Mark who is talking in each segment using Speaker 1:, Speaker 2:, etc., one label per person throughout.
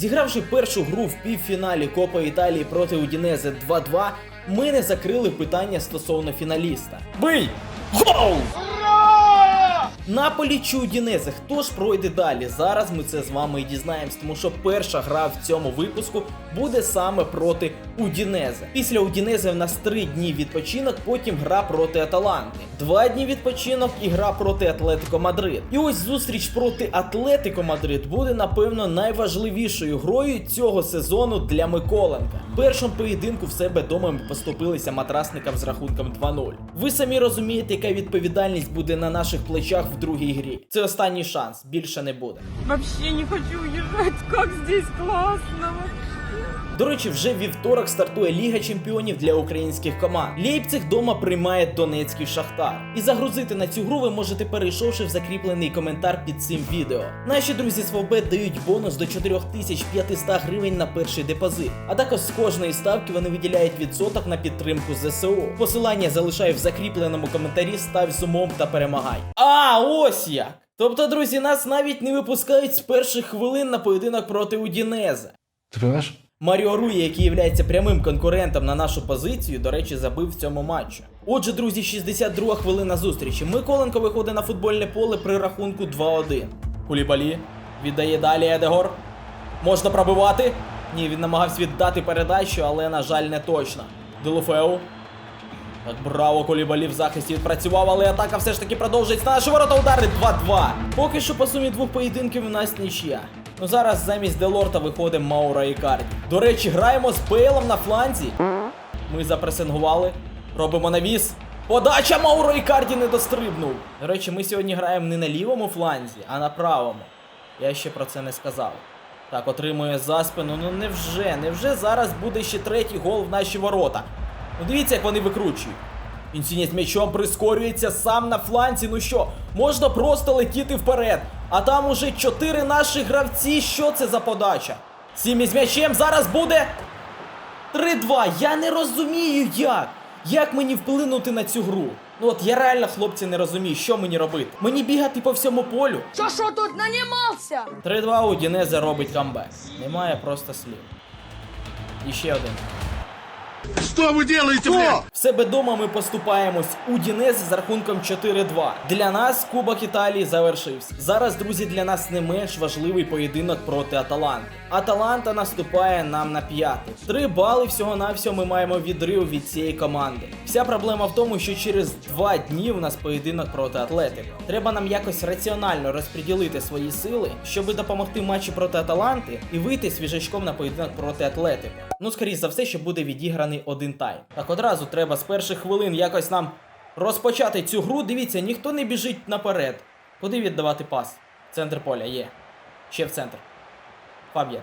Speaker 1: Зігравши першу гру в півфіналі Копа Італії проти Удінезе 2-2, ми не закрили питання стосовно фіналіста. Бий! Гол! Наполі чи Удінезе, хто ж пройде далі? Зараз ми це з вами і дізнаємось, тому що перша гра в цьому випуску буде саме проти Удінезе. Після Удінезе в нас три дні відпочинок, потім гра проти Аталанти. Два дні відпочинок і гра проти Атлетико Мадрид. І ось зустріч проти Атлетико Мадрид буде, напевно, найважливішою грою цього сезону для Миколенка. В першому поєдинку в себе дома поступилися матрасникам з рахунком 2-0. Ви самі розумієте, яка відповідальність буде на наших плечах в другій грі. Це останній шанс, більше не буде.
Speaker 2: Вообще не хочу уезжать, как здесь классно.
Speaker 1: До речі, вже вівторок стартує Ліга Чемпіонів для українських команд. Лейпциг дома приймає Донецький Шахтар. І загрузити на цю гру ви можете перейшовши в закріплений коментар під цим відео. Наші друзі з ФБ дають бонус до 4500 гривень на перший депозит. А також з кожної ставки вони виділяють відсоток на підтримку ЗСУ. Посилання залишаю в закріпленому коментарі. Став з умом та перемагай. А ось як! Тобто, друзі, нас навіть не випускають з перших хвилин на поєдинок проти Удінеза.
Speaker 3: Триваєш?
Speaker 1: Маріо Руї, який є прямим конкурентом на нашу позицію, до речі, забив в цьому матчі. Отже, друзі, 62 хвилина зустрічі. Миколенко виходить на футбольне поле при рахунку 2-1. Кулібалі віддає далі Едегор. Можна пробивати. Ні, він намагався віддати передачу, але, на жаль, не точно. Делуфеу. Так, браво, Колібалі в захисті відпрацював, але атака все ж таки продовжується. На наші ворота удари 2-2. Поки що по сумі двох поєдинків у нас нічия. Ну зараз замість Делорта виходить Маура Ікарді. До речі, граємо з Бейлом на фланзі. Ми запресингували. Робимо навіс. Подача Мауро Ікарді не дострибнув. До речі, ми сьогодні граємо не на лівому фланзі, а на правому. Я ще про це не сказав. Так, отримує за спину. Ну невже, невже зараз буде ще третій гол в наші ворота? Ну дивіться, як вони викручують. Інсіні з м'ячом прискорюється сам на фланці. Ну що, можна просто летіти вперед. А там уже чотири наші гравці. Що це за подача? Сімі з м'ячем зараз буде 3-2. Я не розумію як. Як мені вплинути на цю гру? Ну от я реально, хлопці, не розумію, що мені робити. Мені бігати по всьому полю.
Speaker 4: Що що тут нанімався?
Speaker 1: 3-2 у Дінезе робить камбек. Немає просто слів. І ще один.
Speaker 5: Что вы делаете, блядь?
Speaker 1: В себе дома ми поступаємось у Дінез з рахунком 4-2. Для нас Кубок Італії завершився. Зараз, друзі, для нас не менш важливий поєдинок проти Аталанти. Аталанта наступає нам на п'ятий. Три бали всього-навсього ми маємо відрив від цієї команди. Вся проблема в тому, що через два дні у нас поєдинок проти Атлетико. Треба нам якось раціонально розподілити свої сили, щоб допомогти матчі проти Аталанти і вийти свіжачком на поєдинок проти Атлетико. Ну, скоріш за все, що буде відіграний один тайм. Так одразу треба з перших хвилин якось нам розпочати цю гру. Дивіться, ніхто не біжить наперед. Куди віддавати пас? Центр поля є. Ще в центр. Фаб'єн.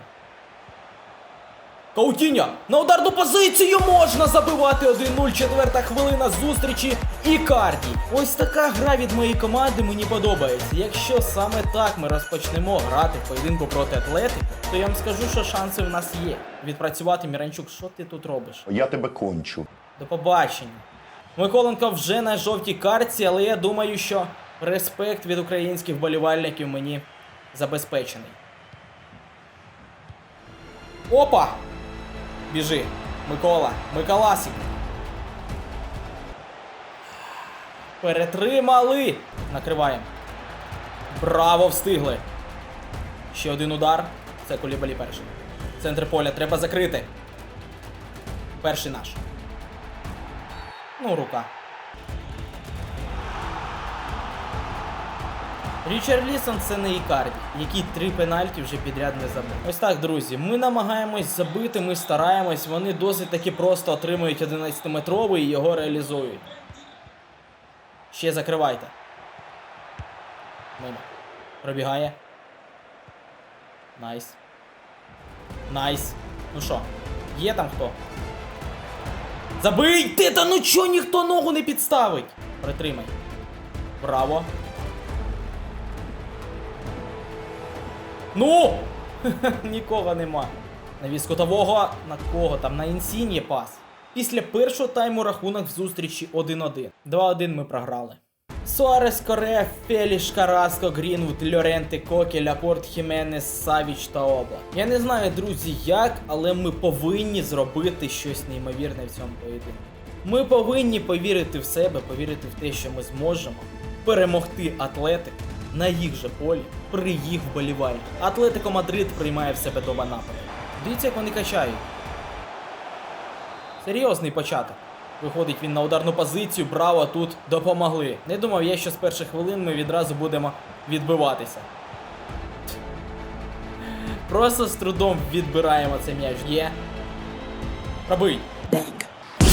Speaker 1: Каутіньо! На ударну позицію можна забивати 1-0. Четверта хвилина зустрічі і Карді. Ось така гра від моєї команди мені подобається. Якщо саме так ми розпочнемо грати в поєдинку проти Атлетики, то я вам скажу, що шанси в нас є. Відпрацювати Міранчук, що ти тут робиш?
Speaker 6: Я тебе кончу.
Speaker 1: До побачення. Миколенко вже на жовтій картці, але я думаю, що респект від українських вболівальників мені забезпечений. Опа! Біжи. Микола. Миколасик. Перетримали. Накриваємо. Браво, встигли. Ще один удар. Це Кулібалі перший. Центр поля треба закрити. Перший наш. Ну, рука. Річард Лісон це не Ікарді, який три пенальті вже підряд не забив. Ось так, друзі. Ми намагаємось забити, ми стараємось, вони досить таки просто отримують 11-метровий і його реалізують. Ще закривайте. Мимо. Пробігає. Найс. Найс. Ну що, є там хто? Забий! Ти та ну чо ніхто ногу не підставить? Притримай. Браво. Ну! Нікого нема. Навіс кутового на кого там? На інсіні пас. Після першого тайму рахунок в зустрічі 1-1. 2-1 ми програли. Суарес, Коре, Феліш, Караско, Грінвуд, Льоренте, Кокі, Ляпорт, Хіменес, Савіч та Обла. Я не знаю, друзі, як, але ми повинні зробити щось неймовірне в цьому поєдинку. Ми повинні повірити в себе, повірити в те, що ми зможемо перемогти Атлетик на їх же полі при їх вболіванні. Атлетико Мадрид приймає в себе дома напад. Дивіться, як вони качають. Серйозний початок. Виходить він на ударну позицію, браво, тут допомогли. Не думав я, що з перших хвилин ми відразу будемо відбиватися. Просто з трудом відбираємо цей м'яч. Є. Пробий.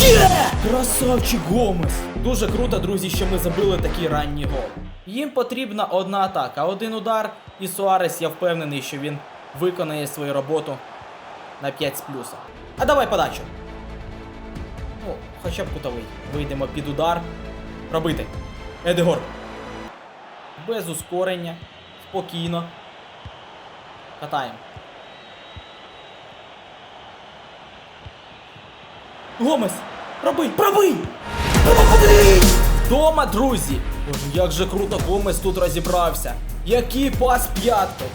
Speaker 1: Є! Красавчик Гомес! Дуже круто, друзі, що ми забили такий ранній гол. Їм потрібна одна атака, один удар, і Суарес, я впевнений, що він виконає свою роботу на 5 з плюсом. А давай подачу. Ну, хоча б кутовий. Вийдемо під удар. Пробити. Едегор. Без ускорення. Спокійно. Катаємо. Гомес! Пробий! Пробий! Пробий! Дома, друзі! Боже, як же круто Гомес тут розібрався! Який пас п'яткою!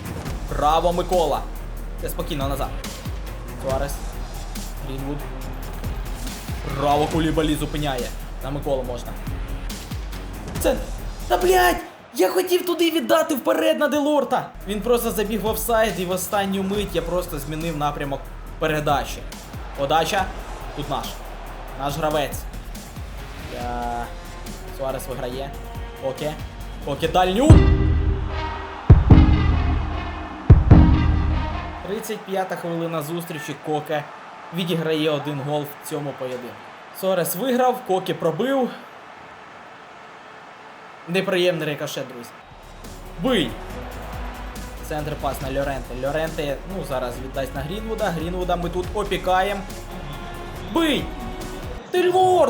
Speaker 1: Браво, Микола! Це спокійно назад. Суарес. Грінвуд. Браво, Кулібалі зупиняє. На Миколу можна. Це. Та блядь! Я хотів туди віддати вперед на Делорта! Він просто забіг в офсайд і в останню мить я просто змінив напрямок передачі. Подача. Тут наш. Наш гравець. Я... Суарес виграє. Поки. Поки дальню. 35-та хвилина зустрічі Коке відіграє один гол в цьому поєдинку. Сорес виграв, Коке пробив. Неприємний рикошет, друзі. Бий! Центр пас на Льоренте. Льоренте, ну, зараз віддасть на Грінвуда. Грінвуда ми тут опікаємо. Бий! Ти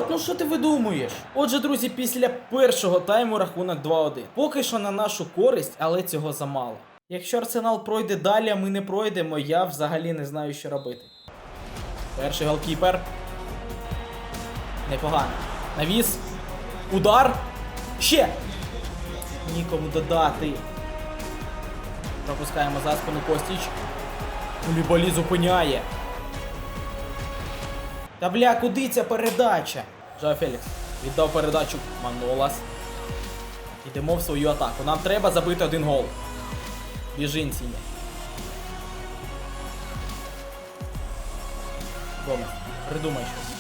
Speaker 1: ну що ти видумуєш? Отже, друзі, після першого тайму рахунок 2-1. Поки що на нашу користь, але цього замало. Якщо Арсенал пройде далі, а ми не пройдемо, я взагалі не знаю, що робити. Перший голкіпер. Непогано. Навіс. Удар. Ще. Нікому додати. Пропускаємо за спину Костіч. Кулібалі зупиняє. Та бля, куди ця передача? Жао Фелікс віддав передачу Манолас. Йдемо в свою атаку. Нам треба забити один гол. Біжин сіня. Гомес, придумай щось.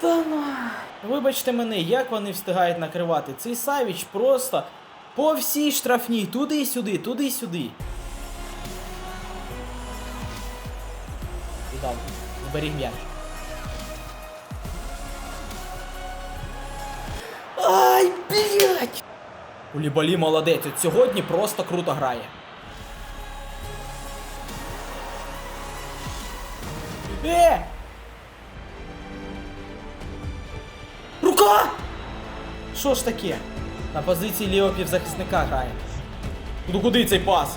Speaker 1: Та ну. Вибачте мене, як вони встигають накривати. Цей Савіч просто по всій штрафній, туди-сюди, туди-сюди. Віддав. Зберіг м'яч. Ай, блядь! Кулібалі молодець, от сьогодні просто круто грає. Е! Рука! Що ж таке? На позиції лівого півзахисника грає. Ну куди цей пас?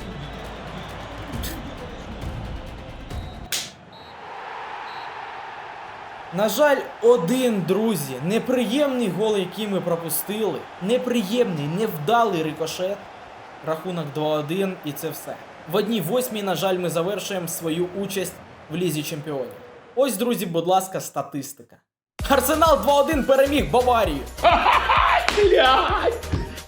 Speaker 1: На жаль, один, друзі, неприємний гол, який ми пропустили. Неприємний, невдалий рикошет. Рахунок 2-1 і це все. В одній восьмій, на жаль, ми завершуємо свою участь в Лізі Чемпіонів. Ось, друзі, будь ласка, статистика. Арсенал 2-1 переміг Баварію.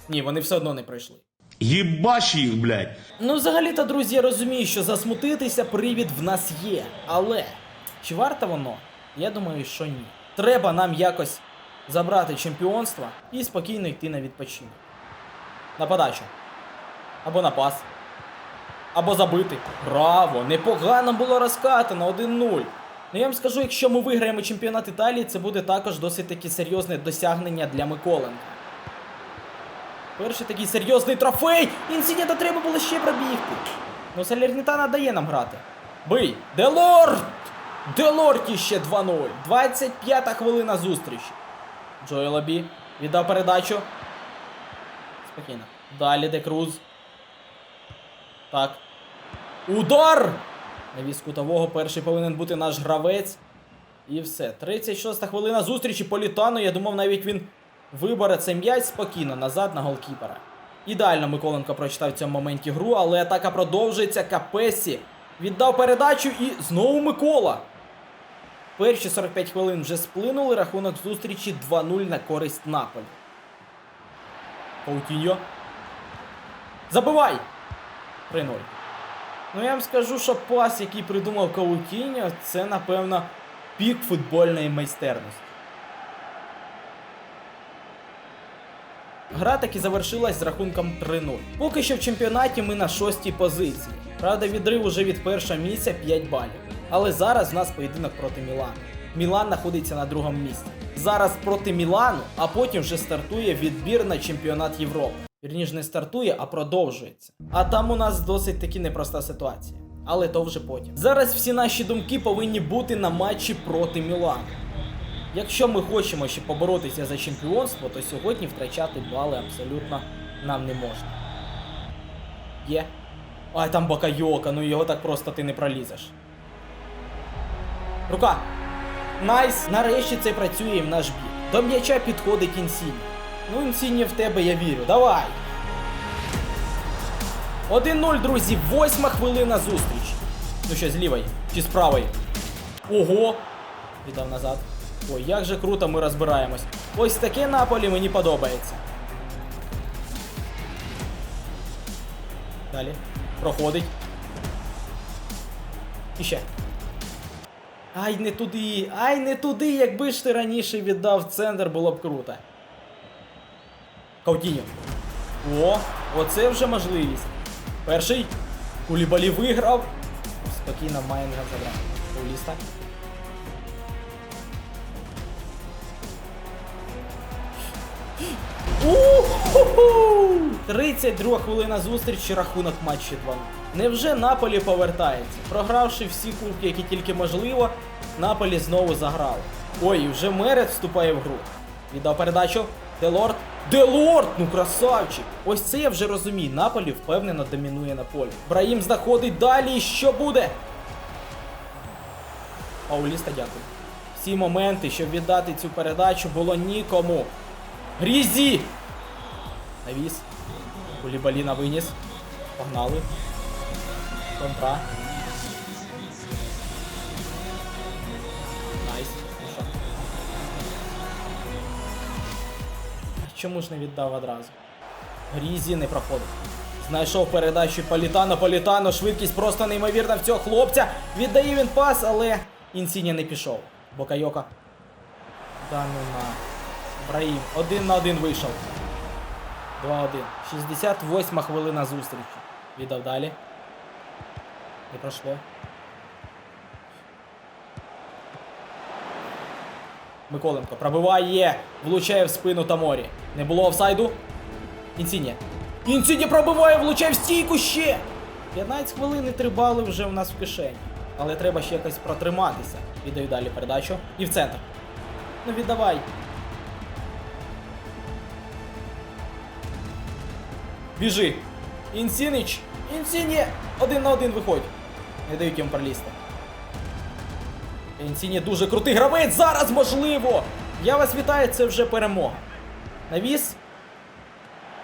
Speaker 1: Ні, вони все одно не пройшли.
Speaker 5: Ебашь их, блядь.
Speaker 1: Ну, взагалі-то, друзі, я розумію, що засмутитися привід в нас є. Але чи варто воно? Я думаю, що ні. Треба нам якось забрати чемпіонство і спокійно йти на відпочинок. На подачу. Або на пас. Або забити. Браво! Непогано було розкатано 1-0. Ну я вам скажу, якщо ми виграємо чемпіонат Італії, це буде також досить таки серйозне досягнення для Миколенка. Перший такий серйозний трофей! Інсідіта треба було ще пробігти. Ну, Салернітана дає нам грати. Бий! Делорт! Делорті ще 2-0. 25-та хвилина зустрічі. Джоелобі віддав передачу. Спокійно. Далі де Круз. Так. Удар! На Навіс кутового перший повинен бути наш гравець. І все. 36 хвилина зустрічі Політано. Я думав, навіть він вибере цей м'яч спокійно назад на голкіпера. Ідеально Миколенко прочитав в цьому моменті гру, але атака продовжується. Капесі віддав передачу і знову Микола. Перші 45 хвилин вже сплинули. Рахунок зустрічі 2-0 на користь Наполі. Паутіньо. Забивай! 3-0. Ну я вам скажу, що пас, який придумав Каутіньо, це, напевно, пік футбольної майстерності. Гра таки завершилась з рахунком 3-0. Поки що в чемпіонаті ми на шостій позиції. Правда, відрив уже від першого місця 5 балів. Але зараз в нас поєдинок проти Мілану. Мілан знаходиться на другому місці. Зараз проти Мілану, а потім вже стартує відбір на чемпіонат Європи. Вірніше не стартує, а продовжується. А там у нас досить таки непроста ситуація. Але то вже потім. Зараз всі наші думки повинні бути на матчі проти Мілану. Якщо ми хочемо ще поборотися за чемпіонство, то сьогодні втрачати бали абсолютно нам не можна. Є. Ай, там Бакайока, ну його так просто ти не пролізеш. Рука. Найс! Нарешті це працює і в наш бік. До м'яча підходить Інсіні. Ну, Інсіні в тебе я вірю. Давай! 1-0, друзі, восьма хвилина зустрічі. Ну що, з лівої чи з правої? Ого! Віддав назад. Ой, як же круто ми розбираємось. Ось таке Наполі мені подобається. Далі. Проходить. І ще. Ай, не туди! Ай, не туди! Якби ж ти раніше віддав центр, було б круто. Каутіньо. О, оце вже можливість. Перший. Кулібалі виграв. Спокійно Майнга забрав. Пауліста. У-ху-ху! 32 хвилина зустрічі, рахунок матчі 2 Невже Наполі повертається? Програвши всі кубки, які тільки можливо, Наполі знову заграли. Ой, вже Мерет вступає в гру. Віддав передачу. Делорд. Делорд! Ну красавчик! Ось це я вже розумію. Наполі впевнено домінує на полі. Браїм знаходить далі. І що буде? Пауліста, дякую. Всі моменти, щоб віддати цю передачу, було нікому. Грізі! Навіс. Кулібаліна виніс. Погнали. Контра. Найс. Ну? Чому ж не віддав одразу? Грізі не проходить. Знайшов передачу Політано, Політано, швидкість просто неймовірна в цього хлопця. Віддає він пас, але Інсіні не пішов. Бокайока. Да ну. Браїм. Один на один вийшов. 2-1. 68 хвилина зустрічі. Віддав далі. Не пройшло. Миколенко пробиває. Влучає в спину Таморі. Не було офсайду. Інсіні. Інсіні пробиває, влучає в стійку ще. 15 хвилин і 3 бали вже у нас в кишені. Але треба ще якось протриматися. Віддаю далі передачу. І в центр. Ну віддавай. Біжи. Інсінич. Інсіні. Один на один виходь. Не дають йому пролізти. Інсіні дуже крутий гравець. Зараз можливо. Я вас вітаю, це вже перемога. Навіс.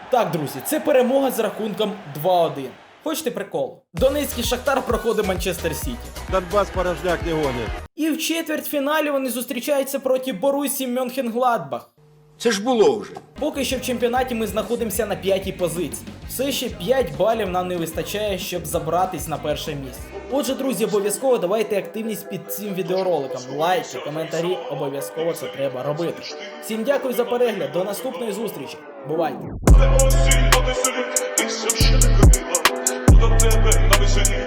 Speaker 1: Так, друзі, це перемога з рахунком 2-1. Хочете прикол? Донецький Шахтар проходить Манчестер Сіті.
Speaker 3: Донбас порожняк не гонит.
Speaker 1: І в четвертьфіналі вони зустрічаються проти Борусі Мюнхен-Гладбах.
Speaker 6: Це ж було вже.
Speaker 1: Поки що в чемпіонаті ми знаходимося на п'ятій позиції. Все ще 5 балів нам не вистачає, щоб забратись на перше місце. Отже, друзі, обов'язково давайте активність під цим відеороликом. Лайки, коментарі, обов'язково це треба робити. Всім дякую за перегляд, до наступної зустрічі. Бувайте!
Speaker 7: До тебе на весені,